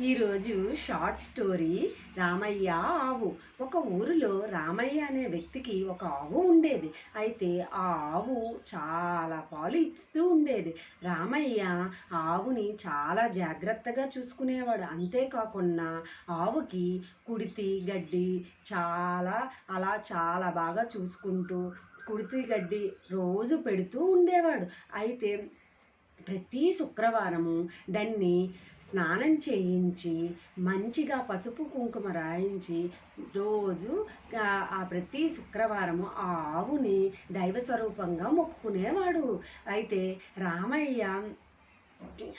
ఈరోజు short story Ramayya ఆవు. ఒక ఊరిలో రామయ్య అనే వ్యక్తికి ఒక ఆవు ఉండేది. అయితే ఆ ఆవు చాలా పాలు ఇస్తూ ఉండేది. రామయ్య ఆవుని చాలా జాగ్రత్తగా చూసుకునేవాడు. అంతేకాకుండా ఆవుకి కుడితి గడ్డి చాలా అలా చాలా బాగా చూసుకుంటూ కుడితి గడ్డి రోజు పెడుతూ ఉండేవాడు. అయితే ప్రతి శుక్రవారము దాన్ని స్నానం చేయించి మంచిగా పసుపు కుంకుమ రాయించి రోజు ఆ- ప్రతి శుక్రవారము ఆ ఆవుని దైవ స్వరూపంగా మొక్కుకునేవాడు. అయితే రామయ్య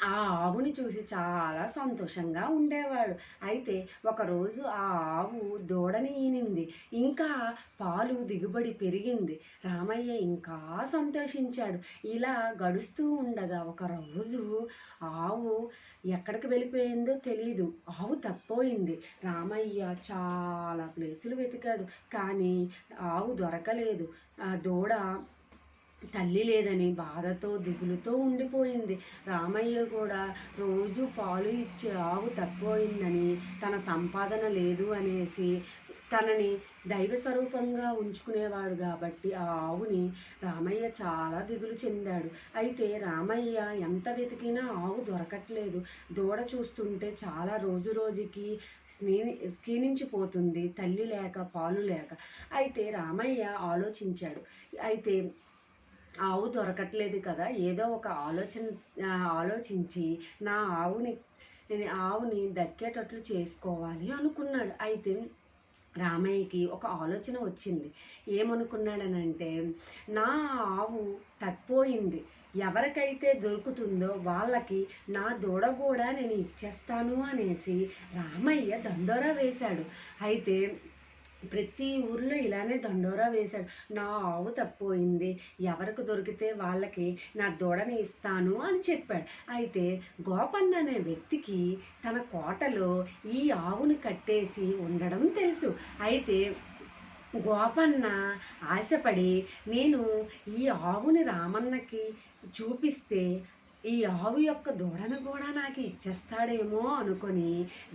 ఆ ఆవుని చూసి చాలా సంతోషంగా ఉండేవాడు. అయితే ఒకరోజు ఆ ఆవు దూడని ఈనింది. ఇంకా పాలు దిగుబడి పెరిగింది. రామయ్య ఇంకా సంతోషించాడు. ఇలా గడుస్తూ ఉండగా ఒక రోజు ఆవు ఎక్కడికి వెళ్ళిపోయిందో తెలియదు ఆవు తప్పోయింది. రామయ్య చాలా ప్లేసులు వెతికాడు. కానీ ఆవు దొరకలేదు. ఆ దూడ తల్లి లేదని బాధతో దిగులుతో ఉండిపోయింది. రామయ్య కూడా రోజు పాలు ఇచ్చే ఆవు తక్కువైందని తన సంపాదన లేదు అనేసి తనని దైవ స్వరూపంగా ఉంచుకునేవాడు కాబట్టి ఆ ఆవుని రామయ్య చాలా దిగులు చెందాడు. అయితే రామయ్య ఎంత వెతికినా ఆవు దొరకట్లేదు. దూడ చూస్తుంటే చాలా రోజు రోజుకి స్నీ- క్షీణించిపోతుంది తల్లి లేక పాలు లేక. అయితే రామయ్య ఆలోచించాడు. అయితే ఆవు దొరకట్లేదు కదా. ఏదో ఒక ఆలోచన ఆలోచించి నా ఆవుని నేను ఆవుని దక్కేటట్లు చేసుకోవాలి అనుకున్నాడు. అయితే రామయ్యకి ఒక ఆలోచన వచ్చింది. ఏమనుకున్నాడనంటే నా ఆవు తప్పిపోయింది. ఎవరికైతే దొరుకుతుందో వాళ్ళకి నా దూడ కూడా నేను ఇచ్చేస్తాను అనేసి రామయ్య దండోరా వేశాడు. అయితే ప్రతి ఊర్లో ఇలానే దండోరా వేశాడు. నా ఆవు తప్పిపోయింది ఎవరికి దొరికితే వాళ్ళకి నా దూడని ఇస్తాను అని చెప్పాడు. అయితే గోపన్న అనే వ్యక్తికి తన కోటలో ఈ ఆవును కట్టేసి ఉండడం తెలుసు. అయితే గోపన్న ఆశపడి నేను ఈ ఆవుని రామన్నకి చూపిస్తే ఈ ఆవు యొక్క దూడను కూడా నాకు ఇచ్చేస్తాడేమో అనుకొని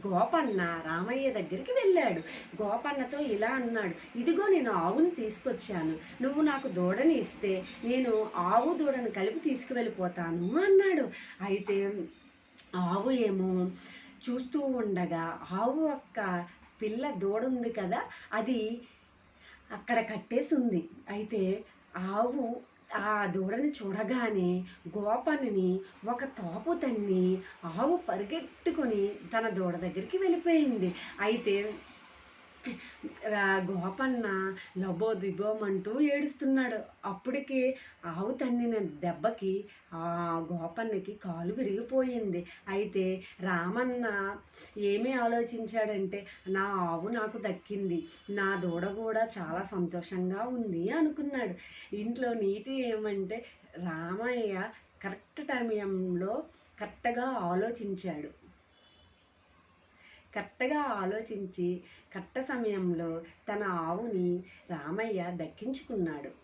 గోపన్న రామయ్య దగ్గరికి వెళ్ళాడు. గోపన్నతో ఇలా అన్నాడు ఇదిగో నేను ఆవును తీసుకొచ్చాను. నువ్వు నాకు దూడని ఇస్తే నేను ఆవు దూడను కలిపి తీసుకువెళ్ళిపోతాను అన్నాడు. అయితే ఆవు ఏమో చూస్తూ ఉండగా ఆవు యొక్క పిల్ల దూడ ఉంది కదా అది అక్కడ కట్టేసి ఉంది అయితే ఆవు ఆ దూడని చూడగానే గోపనిని ఒక తోపు తన్ని ఆవు పరిగెట్టుకొని తన దూడ దగ్గరికి వెళ్ళిపోయింది. అయితే గోపన్న లబో దిబోమంటూ ఏడుస్తున్నాడు. అప్పటికి ఆవు తన్నిన దెబ్బకి ఆ గోపన్నకి కాలు విరిగిపోయింది. అయితే రామన్న ఏమీ ఆలోచించాడంటే నా ఆవు నాకు దక్కింది. నా దూడ కూడా చాలా సంతోషంగా ఉంది అనుకున్నాడు. ఇంట్లో నీతి ఏమంటే రామయ్య కరెక్ట్ టైంలో కరెక్ట్గా ఆలోచించాడు. కరెక్ట్గా ఆలోచించి కరెక్ట్ సమయంలో తన ఆవుని రామయ్య దక్కించుకున్నాడు.